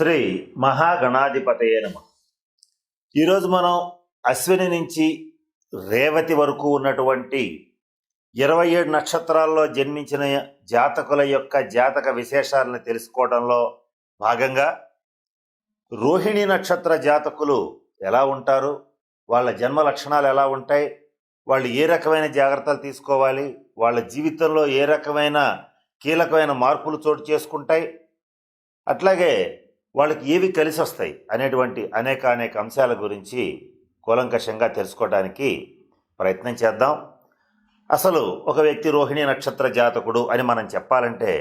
శ్రీ మహాగణాధిపతయే నమ. ఈరోజు మనం అశ్విని నుంచి రేవతి వరకు ఉన్నటువంటి ఇరవై ఏడు నక్షత్రాల్లో జన్మించిన జాతకుల యొక్క జాతక విశేషాలను తెలుసుకోవడంలో భాగంగా రోహిణి నక్షత్ర జాతకులు ఎలా ఉంటారు? వాళ్ళ జన్మ లక్షణాలు ఎలా ఉంటాయి? వాళ్ళు ఏ రకమైన జాగ్రత్తలు తీసుకోవాలి? వాళ్ళ జీవితంలో ఏ రకమైన కీలకమైన మార్పులు చోటు చేసుకుంటాయి? అట్లాగే వాళ్ళకి ఏవి కలిసి వస్తాయి అనేటువంటి అనేక అనేక అంశాల గురించి కూలంకషంగా తెలుసుకోవడానికి ప్రయత్నం చేద్దాం. అసలు ఒక వ్యక్తి రోహిణి నక్షత్ర జాతకుడు అని మనం చెప్పాలంటే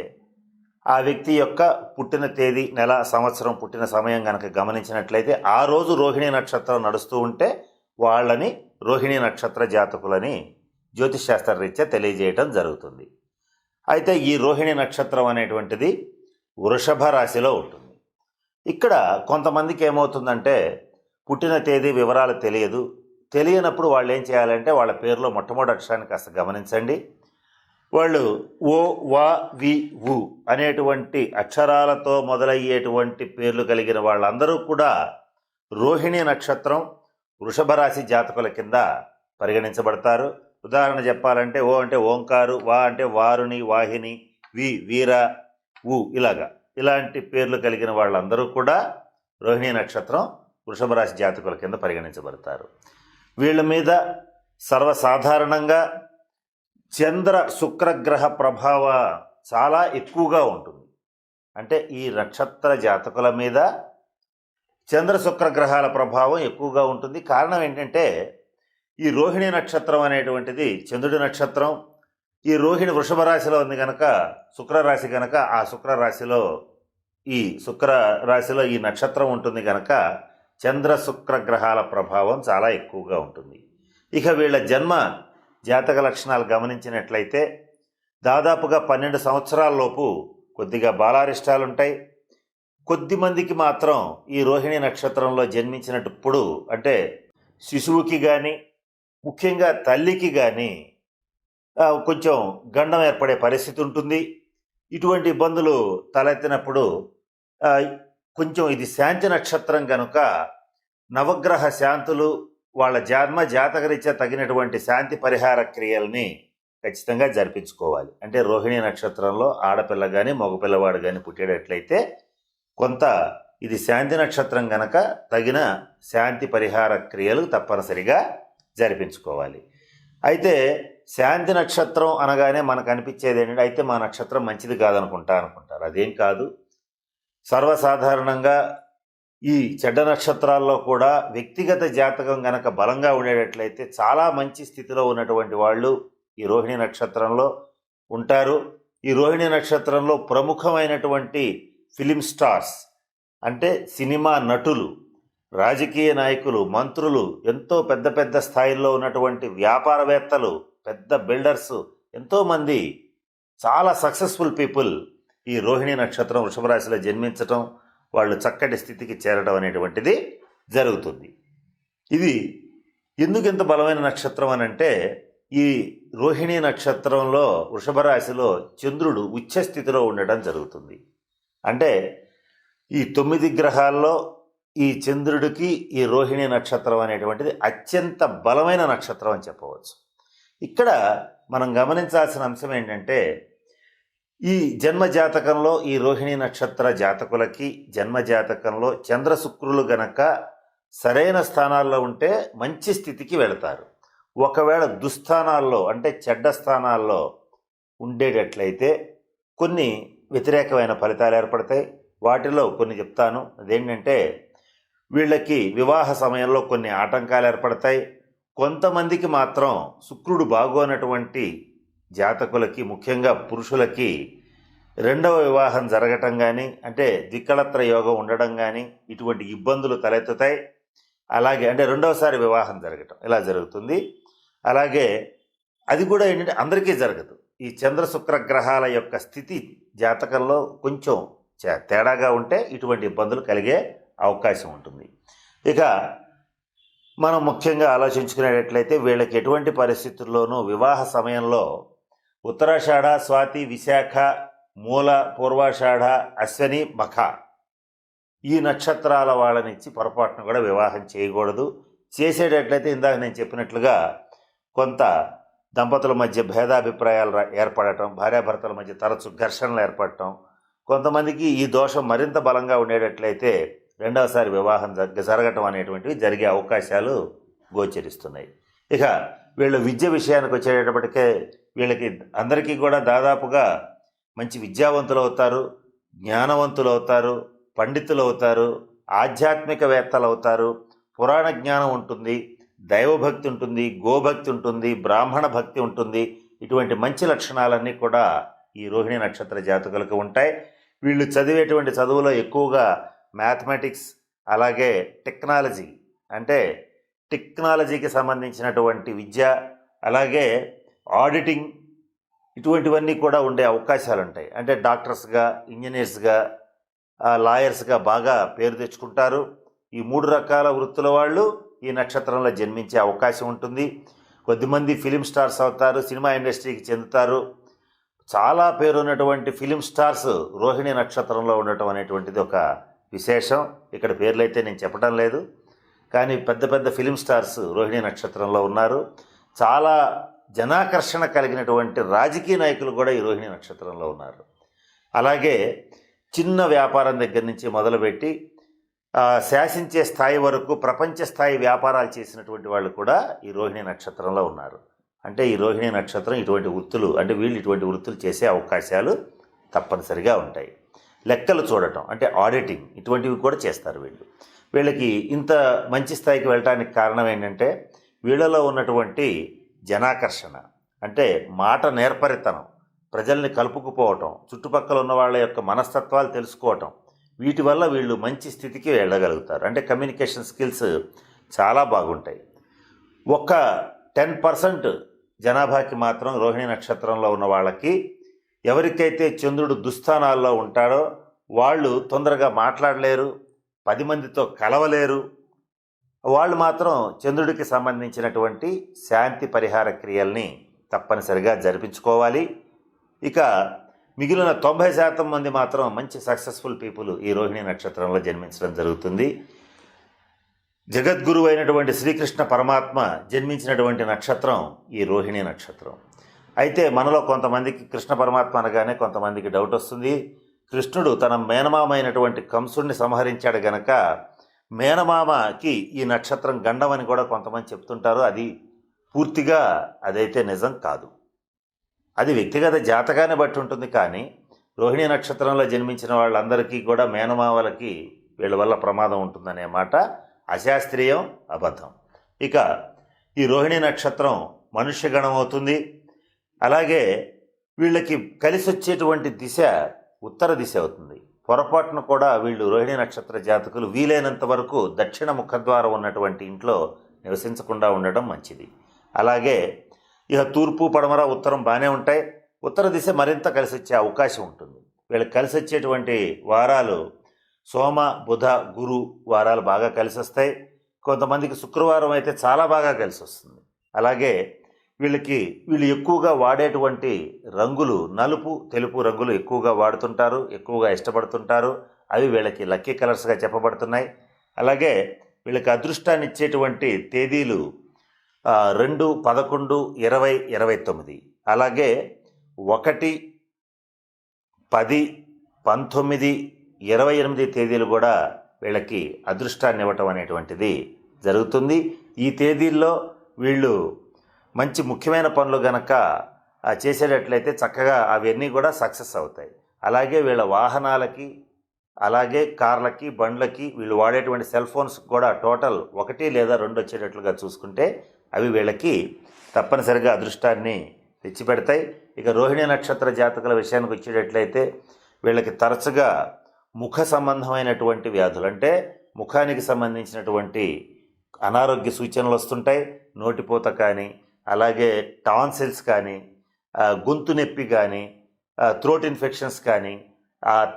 ఆ వ్యక్తి యొక్క పుట్టిన తేదీ నెల సంవత్సరం పుట్టిన సమయం కనుక గమనించినట్లయితే ఆ రోజు రోహిణి నక్షత్రం నడుస్తూ ఉంటే వాళ్ళని రోహిణి నక్షత్ర జాతకులని జ్యోతిష్శాస్త్ర రీత్యా తెలియజేయటం జరుగుతుంది. అయితే ఈ రోహిణి నక్షత్రం అనేటువంటిది వృషభ రాశిలో ఉంటుంది. ఇక్కడ కొంతమందికి ఏమవుతుందంటే పుట్టిన తేదీ వివరాలు తెలియదు. తెలియనప్పుడు వాళ్ళు ఏం చేయాలంటే వాళ్ళ పేరులో మొట్టమొదటి అక్షరాన్ని కాస్త గమనించండి. వాళ్ళు ఓ వా వి ఉ అనేటువంటి అక్షరాలతో మొదలయ్యేటువంటి పేర్లు కలిగిన వాళ్ళందరూ కూడా రోహిణి నక్షత్రం వృషభ రాశి జాతకుల కింద పరిగణించబడతారు. ఉదాహరణ చెప్పాలంటే ఓ అంటే ఓంకారు వా అంటే వారుని వాహిని వి వీర ఉ ఇలాగా. ఇలాంటి పేర్లు కలిగిన వాళ్ళందరూ కూడా రోహిణి నక్షత్రం వృషభ రాశి జాతకుల కింద పరిగణించబడతారు. వీళ్ళ మీద సర్వసాధారణంగా చంద్ర శుక్రగ్రహ ప్రభావ చాలా ఎక్కువగా ఉంటుంది. అంటే ఈ నక్షత్ర జాతకుల మీద చంద్ర శుక్ర గ్రహాల ప్రభావం ఎక్కువగా ఉంటుంది. కారణం ఏంటంటే ఈ రోహిణి నక్షత్రం అనేటువంటిది చంద్రుడి నక్షత్రం ఈ రోహిణి వృషభ రాశిలో ఉంది కనుక శుక్రరాశి కనుక ఆ శుక్రరాశిలో ఈ శుక్ర రాశిలో ఈ నక్షత్రం ఉంటుంది కనుక చంద్ర శుక్ర గ్రహాల ప్రభావం చాలా ఎక్కువగా ఉంటుంది. ఇక వీళ్ళ జన్మ జాతక లక్షణాలు గమనించినట్లయితే దాదాపుగా పన్నెండు సంవత్సరాలలోపు కొద్దిగా బాలారిష్టాలు ఉంటాయి. కొద్ది మందికి మాత్రం ఈ రోహిణి నక్షత్రంలో జన్మించినప్పుడు అంటే శిశువుకి కానీ ముఖ్యంగా తల్లికి కానీ కొంచెం గండం ఏర్పడే పరిస్థితి ఉంటుంది. ఇటువంటి ఇబ్బందులు తలెత్తినప్పుడు కొంచెం ఇది శాంతి నక్షత్రం కనుక నవగ్రహ శాంతులు వాళ్ళ జన్మ జాతకరీత్యా తగినటువంటి శాంతి పరిహార క్రియల్ని ఖచ్చితంగా జరిపించుకోవాలి. అంటే రోహిణి నక్షత్రంలో ఆడపిల్ల కానీ మగపిల్లవాడు కానీ పుట్టేటట్లయితే కొంత ఇది శాంతి నక్షత్రం గనక తగిన శాంతి పరిహార క్రియలు తప్పనిసరిగా జరిపించుకోవాలి. అయితే శాంతి నక్షత్రం అనగానే మనకు అనిపించేది ఏంటంటే అయితే మా నక్షత్రం మంచిది కాదనుకుంటా అనుకుంటారు. అదేం కాదు. సర్వసాధారణంగా ఈ చెడ్డ నక్షత్రాల్లో కూడా వ్యక్తిగత జాతకం గనక బలంగా ఉండేటట్లయితే చాలా మంచి స్థితిలో ఉన్నటువంటి వాళ్ళు ఈ రోహిణి నక్షత్రంలో ఉంటారు. ఈ రోహిణి నక్షత్రంలో ప్రముఖమైనటువంటి ఫిలిం స్టార్స్ అంటే సినిమా నటులు రాజకీయ నాయకులు మంత్రులు ఎంతో పెద్ద పెద్ద స్థాయిల్లో ఉన్నటువంటి వ్యాపారవేత్తలు పెద్ద బిల్డర్స్ ఎంతోమంది చాలా సక్సెస్ఫుల్ పీపుల్ ఈ రోహిణి నక్షత్రం వృషభరాశిలో జన్మించటం వాళ్ళు చక్కటి స్థితికి చేరడం అనేటువంటిది జరుగుతుంది. ఇది ఎందుకు ఇంత బలమైన నక్షత్రం అని అంటే ఈ రోహిణి నక్షత్రంలో వృషభ రాశిలో చంద్రుడు ఉచ్చ స్థితిలో ఉండడం జరుగుతుంది. అంటే ఈ తొమ్మిది గ్రహాల్లో ఈ చంద్రుడికి ఈ రోహిణి నక్షత్రం అనేటువంటిది అత్యంత బలమైన నక్షత్రం అని చెప్పవచ్చు. ఇక్కడ మనం గమనించాల్సిన అంశం ఏంటంటే ఈ జన్మ జాతకంలో ఈ రోహిణి నక్షత్ర జాతకులకి జన్మ జాతకంలో చంద్ర శుక్రులు గనక సరైన స్థానాల్లో ఉంటే మంచి స్థితికి వెళతారు. ఒకవేళ దుస్థానాల్లో అంటే చెడ్డ స్థానాల్లో ఉండేటట్లయితే కొన్ని వ్యతిరేకమైన ఫలితాలు ఏర్పడతాయి. వాటిలో కొన్ని చెప్తాను. అదేంటంటే వీళ్ళకి వివాహ సమయంలో కొన్ని ఆటంకాలు ఏర్పడతాయి. కొంతమందికి మాత్రం శుక్రుడు బాగోనటువంటి జాతకులకి ముఖ్యంగా పురుషులకి రెండవ వివాహం జరగటం కానీ అంటే ద్వికళత్ర యోగం ఉండడం కానీ ఇటువంటి ఇబ్బందులు తలెత్తుతాయి. అలాగే అంటే రెండవసారి వివాహం జరగటం ఇలా జరుగుతుంది. అలాగే అది కూడా ఏంటంటే అందరికీ జరగదు. ఈ చంద్ర శుక్ర గ్రహాల యొక్క స్థితి జాతకంలో కొంచెం చే- తేడాగా ఉంటే ఇటువంటి ఇబ్బందులు కలిగే అవకాశం ఉంటుంది. ఇక మనం ముఖ్యంగా ఆలోచించుకునేటట్లయితే వీళ్ళకి ఎటువంటి పరిస్థితుల్లోనూ వివాహ సమయంలో ఉత్తరాషాఢ స్వాతి విశాఖ మూల పూర్వాషాఢ అశ్వని మఖ ఈ నక్షత్రాల వాళ్ళనిచ్చి పొరపాటును కూడా వివాహం చేయకూడదు. చేసేటట్లయితే ఇందాక నేను చెప్పినట్లుగా కొంత దంపతుల మధ్య భేదాభిప్రాయాలు ఏర్పడటం భార్యాభర్తల మధ్య తరచు ఘర్షణలు ఏర్పడటం కొంతమందికి ఈ దోషం మరింత బలంగా ఉండేటట్లయితే రెండవసారి వివాహం జరగ జరగటం అనేటువంటివి జరిగే అవకాశాలు గోచరిస్తున్నాయి. ఇక వీళ్ళు విద్య విషయానికి వచ్చేటప్పటికే వీళ్ళకి అందరికీ కూడా దాదాపుగా మంచి విద్యావంతులు అవుతారు జ్ఞానవంతులు అవుతారు పండితులు అవుతారు ఆధ్యాత్మికవేత్తలు అవుతారు పురాణ జ్ఞానం ఉంటుంది దైవభక్తి ఉంటుంది గోభక్తి ఉంటుంది బ్రాహ్మణ భక్తి ఉంటుంది. ఇటువంటి మంచి లక్షణాలన్నీ కూడా ఈ రోహిణి నక్షత్ర జాతకులకు ఉంటాయి. వీళ్ళు చదివేటువంటి చదువులో ఎక్కువగా మ్యాథమెటిక్స్ అలాగే టెక్నాలజీ. అంటే టెక్నాలజీకి సంబంధించినటువంటి విద్య అలాగే ఆడిటింగ్ ఇటువంటివన్నీ కూడా ఉండే అవకాశాలు ఉంటాయి అంటే డాక్టర్స్గా ఇంజనీర్స్గా లాయర్స్గా బాగా పేరు తెచ్చుకుంటారు. ఈ మూడు రకాల వృత్తుల వాళ్ళు ఈ నక్షత్రంలో జన్మించే అవకాశం ఉంటుంది. కొద్దిమంది ఫిలిం స్టార్స్ అవుతారు సినిమా ఇండస్ట్రీకి చెందుతారు. చాలా పేరున్నటువంటి ఫిలిం స్టార్స్ రోహిణి నక్షత్రంలో ఉండటం అనేటువంటిది ఒక విశేషం. ఇక్కడ పేర్లు అయితే నేను చెప్పడం లేదు. కానీ పెద్ద పెద్ద ఫిలిం స్టార్స్ రోహిణి నక్షత్రంలో ఉన్నారు. చాలా జనాకర్షణ కలిగినటువంటి రాజకీయ నాయకులు కూడా ఈ రోహిణి నక్షత్రంలో ఉన్నారు. అలాగే చిన్న వ్యాపారం దగ్గర నుంచి మొదలుపెట్టి శాసించే స్థాయి వరకు ప్రపంచ స్థాయి వ్యాపారాలు చేసినటువంటి వాళ్ళు కూడా ఈ రోహిణి నక్షత్రంలో ఉన్నారు. అంటే ఈ రోహిణి నక్షత్రం ఇటువంటి వృత్తులు అంటే వీళ్ళు ఇటువంటి వృత్తులు చేసే అవకాశాలు తప్పనిసరిగా ఉంటాయి. లెక్కలు చూడటం అంటే ఆడిటింగ్ ఇటువంటివి కూడా చేస్తారు వీళ్ళు. వీళ్ళకి ఇంత మంచి స్థాయికి వెళ్ళటానికి కారణం ఏంటంటే వీళ్ళలో ఉన్నటువంటి జనాకర్షణ అంటే మాట నేర్పరితనం ప్రజల్ని కలుపుకుపోవటం చుట్టుపక్కల ఉన్న వాళ్ళ యొక్క మనస్తత్వాలు తెలుసుకోవటం వీటి వల్ల వీళ్ళు మంచి స్థితికి వెళ్ళగలుగుతారు. అంటే కమ్యూనికేషన్ స్కిల్స్ చాలా బాగుంటాయి. ఒక్క టెన్ పర్సెంట్ జనాభాకి మాత్రం రోహిణి నక్షత్రంలో ఉన్న వాళ్ళకి ఎవరికైతే చంద్రుడు దుస్థానాల్లో ఉంటాడో వాళ్ళు తొందరగా మాట్లాడలేరు పది మందితో కలవలేరు. వాళ్ళు మాత్రం చంద్రుడికి సంబంధించినటువంటి శాంతి పరిహార క్రియల్ని తప్పనిసరిగా జరిపించుకోవాలి. ఇక మిగిలిన తొంభై శాతం మంది మాత్రం మంచి సక్సెస్ఫుల్ పీపుల్ ఈ రోహిణి నక్షత్రంలో జన్మించడం జరుగుతుంది. జగద్గురువు అయినటువంటి శ్రీకృష్ణ పరమాత్మ జన్మించినటువంటి నక్షత్రం ఈ రోహిణి నక్షత్రం. అయితే మనలో కొంతమందికి కృష్ణ పరమాత్మ అనగానే కొంతమందికి డౌట్ వస్తుంది. కృష్ణుడు తన మేనమామ అయినటువంటి కంసుడిని సంహరించాడు గనక మేనమామకి ఈ నక్షత్రం గండం అని కూడా కొంతమంది చెప్తుంటారు. అది పూర్తిగా అదైతే నిజం కాదు. అది వ్యక్తిగత జాతకాన్ని బట్టి ఉంటుంది కానీ రోహిణి నక్షత్రంలో జన్మించిన వాళ్ళందరికీ కూడా మేనమావలకి వీళ్ళ వల్ల ప్రమాదం ఉంటుందనే మాట. అశాస్త్రీయం అబద్ధం. ఇక ఈ రోహిణి నక్షత్రం మనుష్యగణం అవుతుంది. అలాగే వీళ్ళకి కలిసి వచ్చేటువంటి దిశ ఉత్తర దిశ అవుతుంది. పొరపాటును కూడా వీళ్ళు రోహిణి నక్షత్ర జాతకులు వీలైనంత వరకు దక్షిణ ముఖద్వారం ఉన్నటువంటి ఇంట్లో నివసించకుండా ఉండడం మంచిది. అలాగే ఇక తూర్పు పడమర ఉత్తరం బాగానే ఉంటాయి. ఉత్తర దిశ మరింత కలిసి వచ్చే అవకాశం ఉంటుంది. వీళ్ళకి కలిసి వచ్చేటువంటి వారాలు సోమ బుధ గురు వారాలు బాగా కలిసి వస్తాయి కొంతమందికి శుక్రవారం అయితే చాలా బాగా కలిసి వస్తుంది అలాగే వీళ్ళకి వీళ్ళు ఎక్కువగా వాడేటువంటి రంగులు నలుపు తెలుపు రంగులు ఎక్కువగా వాడుతుంటారు ఎక్కువగా ఇష్టపడుతుంటారు. అవి వీళ్ళకి లక్కీ కలర్స్గా చెప్పబడుతున్నాయి. అలాగే వీళ్ళకి అదృష్టాన్ని ఇచ్చేటువంటి తేదీలు రెండు పదకొండు ఇరవై ఇరవై తొమ్మిది. అలాగే ఒకటి పది పంతొమ్మిది ఇరవై ఎనిమిది తేదీలు కూడా వీళ్ళకి అదృష్టాన్ని ఇవ్వటం అనేటువంటిది జరుగుతుంది. ఈ తేదీల్లో వీళ్ళు మంచి ముఖ్యమైన పనులు గనక ఆ, చేసేటట్లయితే చక్కగా అవన్నీ కూడా సక్సెస్ అవుతాయి. అలాగే వీళ్ళ వాహనాలకి అలాగే కార్లకి బండ్లకి వీళ్ళు వాడేటువంటి సెల్ ఫోన్స్ కూడా టోటల్ ఒకటి లేదా రెండు వచ్చేటట్లుగా చూసుకుంటే అవి వీళ్ళకి తప్పనిసరిగా అదృష్టాన్ని తెచ్చిపెడతాయి. ఇక రోహిణి నక్షత్ర జాతకుల విషయానికి వచ్చేటట్లయితే వీళ్ళకి తరచుగా ముఖ సంబంధమైనటువంటి వ్యాధులు అంటే ముఖానికి సంబంధించినటువంటి అనారోగ్య సూచనలు వస్తుంటాయి. నోటిపోత కానీ అలాగే టాన్సిల్స్ కానీ గొంతు నొప్పి కానీ థ్రోట్ ఇన్ఫెక్షన్స్ కానీ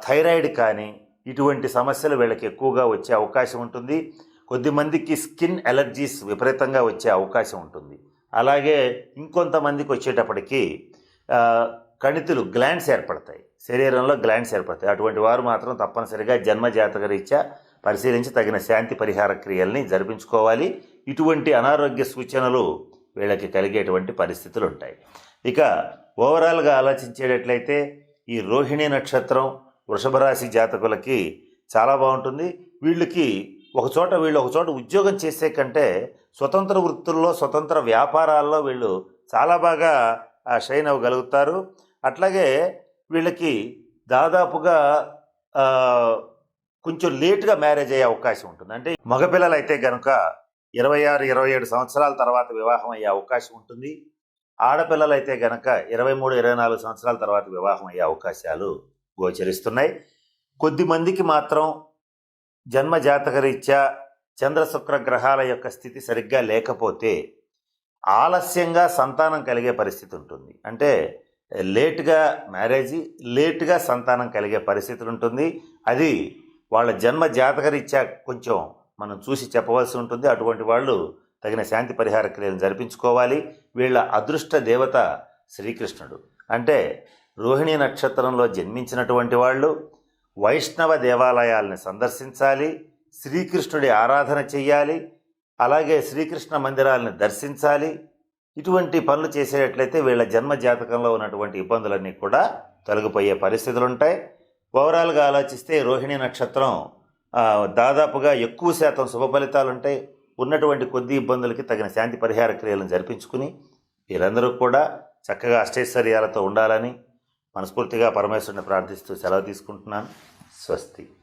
థైరాయిడ్ కానీ ఇటువంటి సమస్యలు వీళ్ళకి ఎక్కువగా వచ్చే అవకాశం ఉంటుంది. కొద్దిమందికి స్కిన్ ఎలర్జీస్ విపరీతంగా వచ్చే అవకాశం ఉంటుంది. అలాగే ఇంకొంతమందికి వచ్చేటప్పటికి కణితులు గ్లాండ్స్ ఏర్పడతాయి. శరీరంలో గ్లాండ్స్ ఏర్పడతాయి. అటువంటి వారు మాత్రం తప్పనిసరిగా జన్మజాతక రీత్యా పరిశీలించి తగిన శాంతి పరిహార క్రియల్ని జరిపించుకోవాలి. ఇటువంటి అనారోగ్య సూచనలు వీళ్ళకి కలిగేటువంటి పరిస్థితులు ఉంటాయి ఇక ఓవరాల్గా ఆలోచించేటట్లయితే ఈ రోహిణి నక్షత్రం వృషభరాశి జాతకులకి చాలా బాగుంటుంది. వీళ్ళకి ఒకచోట వీళ్ళు ఒకచోట ఉద్యోగం చేసే కంటే స్వతంత్ర వృత్తుల్లో స్వతంత్ర వ్యాపారాల్లో వీళ్ళు చాలా బాగా ఆ, షైన్ అవ్వగలుగుతారు. అట్లాగే వీళ్ళకి దాదాపుగా కొంచెం లేట్గా మ్యారేజ్ అయ్యే అవకాశం ఉంటుంది. అంటే మగపిల్లలు అయితే కనుక ఇరవై ఆరు ఇరవై ఏడు సంవత్సరాల తర్వాత వివాహం అయ్యే అవకాశం ఉంటుంది. ఆడపిల్లలు అయితే కనుక ఇరవై మూడు ఇరవై నాలుగు సంవత్సరాల తర్వాత వివాహం అయ్యే అవకాశాలు గోచరిస్తున్నాయి. కొద్ది మందికి మాత్రం జన్మ జాతకరీత్యా చంద్రశుక్ర చంద్ర శుక్ర గ్రహాల యొక్క స్థితి సరిగ్గా లేకపోతే ఆలస్యంగా సంతానం కలిగే పరిస్థితి ఉంటుంది. అంటే లేట్గా మ్యారేజ్ లేట్గా సంతానం కలిగే పరిస్థితి ఉంటుంది. అది వాళ్ళ జన్మ జాతకరీత్యా కొంచెం మనం చూసి చెప్పవలసి ఉంటుంది. అటువంటి వాళ్ళు తగిన శాంతి పరిహార క్రియలను జరిపించుకోవాలి. వీళ్ళ అదృష్ట దేవత శ్రీకృష్ణుడు. అంటే రోహిణి నక్షత్రంలో జన్మించినటువంటి వాళ్ళు వైష్ణవ దేవాలయాల్ని సందర్శించాలి. శ్రీకృష్ణుడి ఆరాధన చెయ్యాలి. అలాగే శ్రీకృష్ణ మందిరాలను దర్శించాలి. ఇటువంటి పనులు చేసేటట్లయితే వీళ్ళ జన్మ జాతకంలో ఉన్నటువంటి ఇబ్బందులన్నీ కూడా తొలగిపోయే పరిస్థితులు ఉంటాయి ఓవరాల్గా ఆలోచిస్తే రోహిణి నక్షత్రం దాదాపుగా ఎక్కువ శాతం శుభ ఫలితాలు ఉంటాయి ఉన్నటువంటి కొద్ది ఇబ్బందులకి తగిన శాంతి పరిహార క్రియలను జరిపించుకుని వీరందరూ కూడా చక్కగా అష్టైశ్వర్యాలతో ఉండాలని మనస్ఫూర్తిగా పరమేశ్వరుని ప్రార్థిస్తూ సెలవు తీసుకుంటున్నాను. స్వస్తి.